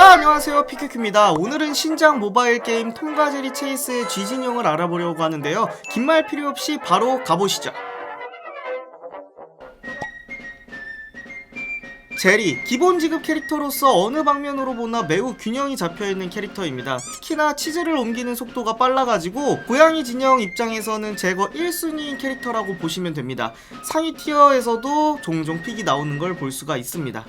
자 안녕하세요. 피큐큐입니다. 오늘은 신작 모바일 게임 통과제리 체이스의 쥐진용을 알아보려고 하는데요. 긴 말 필요 없이 바로 가보시죠. 제리 기본 지급 캐릭터로서 어느 방면으로 보나 매우 균형이 잡혀있는 캐릭터입니다. 특히나 치즈를 옮기는 속도가 빨라가지고 고양이 진영 입장에서는 제거 1순위인 캐릭터라고 보시면 됩니다. 상위 티어에서도 종종 픽이 나오는 걸 볼 수가 있습니다.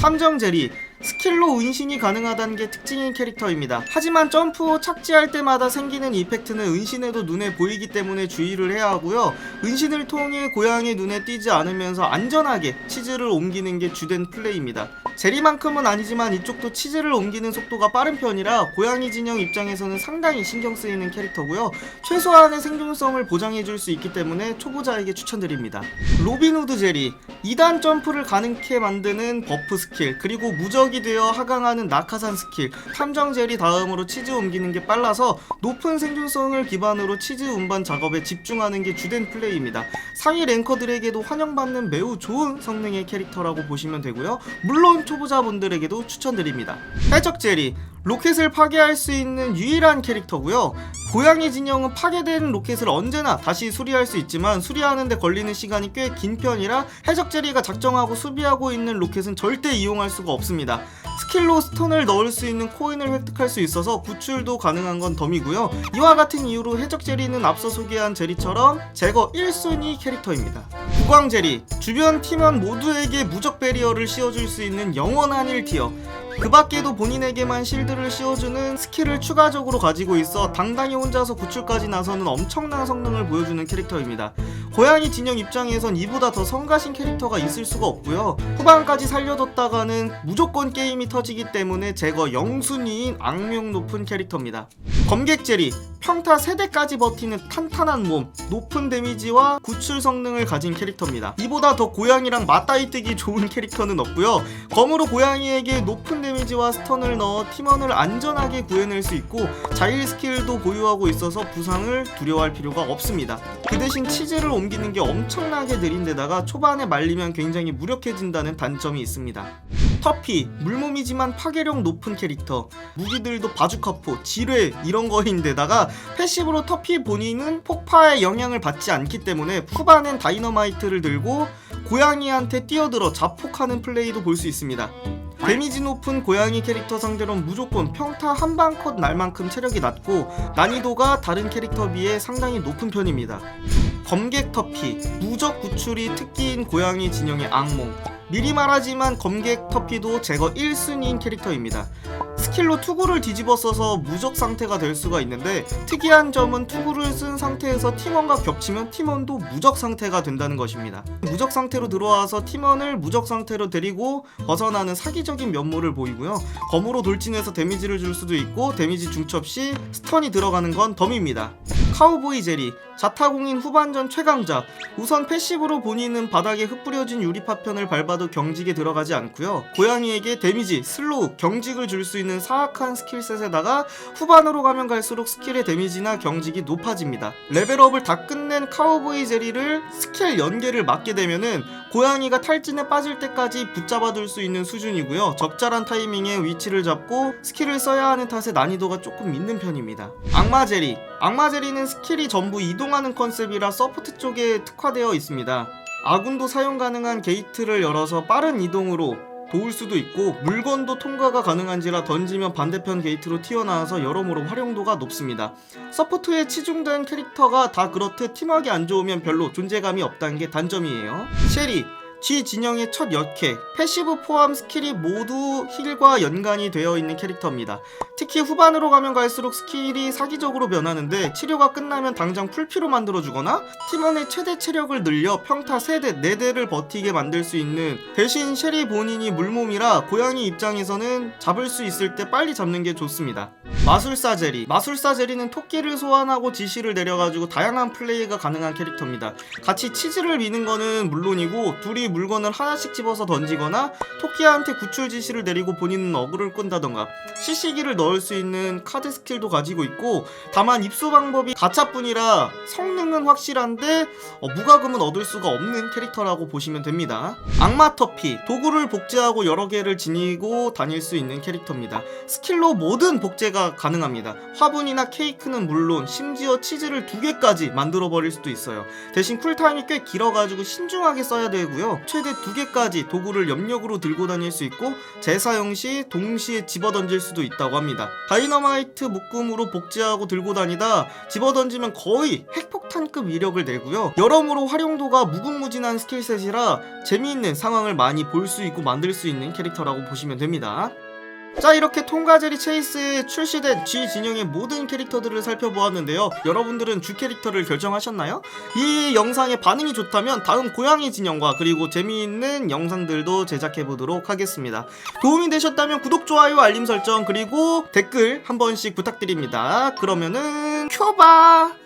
탐정 제리 스킬로 은신이 가능하다는 게 특징인 캐릭터입니다. 하지만 점프 후 착지할 때마다 생기는 이펙트는 은신에도 눈에 보이기 때문에 주의를 해야 하고요. 은신을 통해 고양이 눈에 띄지 않으면서 안전하게 치즈를 옮기는 게 주된 플레이입니다. 제리만큼은 아니지만 이쪽도 치즈를 옮기는 속도가 빠른 편이라 고양이 진영 입장에서는 상당히 신경 쓰이는 캐릭터고요. 최소한의 생존성을 보장해 줄 수 있기 때문에 초보자에게 추천드립니다. 로빈후드 제리 2단 점프를 가능케 만드는 버프 스킬 그리고 무적이 되어 하강하는 낙하산 스킬 탐정 젤이 다음으로 치즈 옮기는 게 빨라서 높은 생존성을 기반으로 치즈 운반 작업에 집중하는 게 주된 플레이입니다. 상위 랭커들에게도 환영받는 매우 좋은 성능의 캐릭터라고 보시면 되고요. 물론 초보자분들에게도 추천드립니다. 해적 젤이 로켓을 파괴할 수 있는 유일한 캐릭터고요. 고양이 진영은 파괴된 로켓을 언제나 다시 수리할 수 있지만 수리하는데 걸리는 시간이 꽤 긴 편이라 해적 제리가 작정하고 수비하고 있는 로켓은 절대 이용할 수가 없습니다. 스킬로 스톤을 넣을 수 있는 코인을 획득할 수 있어서 구출도 가능한 건 덤이고요. 이와 같은 이유로 해적 제리는 앞서 소개한 제리처럼 제거 1순위 캐릭터입니다. 구광 제리 주변 팀원 모두에게 무적 베리어를 씌워줄 수 있는 영원한 1티어 그 밖에도 본인에게만 실드를 씌워주는 스킬을 추가적으로 가지고 있어 당당히 혼자서 구출까지 나서는 엄청난 성능을 보여주는 캐릭터입니다. 고양이 진영 입장에선 이보다 더 성가신 캐릭터가 있을 수가 없고요. 후반까지 살려뒀다가는 무조건 게임이 터지기 때문에 제거 0순위인 악명 높은 캐릭터입니다. 검객 제리 평타 3대까지 버티는 탄탄한 몸, 높은 데미지와 구출 성능을 가진 캐릭터입니다. 이보다 더 고양이랑 맞다이 뜨기 좋은 캐릭터는 없고요. 검으로 고양이에게 높은 데미지와 스턴을 넣어 팀원을 안전하게 구해낼 수 있고 자일 스킬도 보유하고 있어서 부상을 두려워할 필요가 없습니다. 그 대신 치즈를 옮기는 게 엄청나게 느린데다가 초반에 말리면 굉장히 무력해진다는 단점이 있습니다. 터피, 물몸이지만 파괴력 높은 캐릭터, 무기들도 바주카포, 지뢰 이런 거인데다가 패시브로 터피 본인은 폭파의 영향을 받지 않기 때문에 후반엔 다이너마이트를 들고 고양이한테 뛰어들어 자폭하는 플레이도 볼 수 있습니다. 데미지 높은 고양이 캐릭터 상대로는 무조건 평타 한 방 컷 날 만큼 체력이 낮고 난이도가 다른 캐릭터 비해 상당히 높은 편입니다. 검객 터피, 무적 구출이 특기인 고양이 진영의 악몽. 미리 말하지만 검객 터피도 제거 1순위인 캐릭터입니다. 스킬로 투구를 뒤집어 써서 무적 상태가 될 수가 있는데 특이한 점은 투구를 쓴 상태에서 팀원과 겹치면 팀원도 무적 상태가 된다는 것입니다. 무적 상태로 들어와서 팀원을 무적 상태로 데리고 벗어나는 사기적인 면모를 보이고요. 검으로 돌진해서 데미지를 줄 수도 있고 데미지 중첩 시 스턴이 들어가는 건 덤입니다. 카우보이 제리 자타공인 후반전 최강자 우선 패시브로 본인은 바닥에 흩뿌려진 유리 파편을 밟아도 경직에 들어가지 않고요. 고양이에게 데미지, 슬로우, 경직을 줄 수 있는 사악한 스킬셋에다가 후반으로 가면 갈수록 스킬의 데미지나 경직이 높아집니다. 레벨업을 다 끝낸 카우보이 제리를 스킬 연계를 맞게 되면은 고양이가 탈진에 빠질 때까지 붙잡아둘 수 있는 수준이고요. 적절한 타이밍에 위치를 잡고 스킬을 써야 하는 탓에 난이도가 조금 있는 편입니다. 악마 제리. 악마 제리는 스킬이 전부 이동하는 컨셉이라 서포트 쪽에 특화되어 있습니다. 아군도 사용 가능한 게이트를 열어서 빠른 이동으로 도울 수도 있고 물건도 통과가 가능한지라 던지면 반대편 게이트로 튀어나와서 여러모로 활용도가 높습니다. 서포트에 치중된 캐릭터가 다 그렇듯 팀워크가 안 좋으면 별로 존재감이 없다는 게 단점이에요. 쉐리 G 진영의 첫 역캐, 패시브 포함 스킬이 모두 힐과 연관이 되어 있는 캐릭터입니다. 특히 후반으로 가면 갈수록 스킬이 사기적으로 변하는데 치료가 끝나면 당장 풀피로 만들어주거나 팀원의 최대 체력을 늘려 평타 3대, 4대를 버티게 만들 수 있는 대신 쉐리 본인이 물몸이라 고양이 입장에서는 잡을 수 있을 때 빨리 잡는 게 좋습니다. 마술사 제리 마술사 제리는 토끼를 소환하고 지시를 내려가지고 다양한 플레이가 가능한 캐릭터입니다. 같이 치즈를 미는 거는 물론이고 둘이 물건을 하나씩 집어서 던지거나 토끼한테 구출 지시를 내리고 본인은 어그를 끈다던가 CC기를 넣을 수 있는 카드 스킬도 가지고 있고 다만 입수 방법이 가차뿐이라 성능은 확실한데 어, 무과금은 얻을 수가 없는 캐릭터라고 보시면 됩니다. 악마 터피 도구를 복제하고 여러 개를 지니고 다닐 수 있는 캐릭터입니다. 스킬로 모든 복제가 가능합니다. 화분이나 케이크는 물론 심지어 치즈를 두 개까지 만들어 버릴 수도 있어요. 대신 쿨타임이 꽤 길어가지고 신중하게 써야 되고요. 최대 두 개까지 도구를 염력으로 들고 다닐 수 있고 재사용 시 동시에 집어 던질 수도 있다고 합니다. 다이너마이트 묶음으로 복제하고 들고 다니다 집어 던지면 거의 핵폭탄급 위력을 내고요. 여러모로 활용도가 무궁무진한 스킬셋이라 재미있는 상황을 많이 볼 수 있고 만들 수 있는 캐릭터라고 보시면 됩니다. 자 이렇게 통과제리 체이스에 출시된 G 진영의 모든 캐릭터들을 살펴보았는데요. 여러분들은 주 캐릭터를 결정하셨나요? 이 영상의 반응이 좋다면 다음 고양이 진영과 그리고 재미있는 영상들도 제작해보도록 하겠습니다. 도움이 되셨다면 구독, 좋아요, 알림 설정 그리고 댓글 한 번씩 부탁드립니다. 그러면은 큐바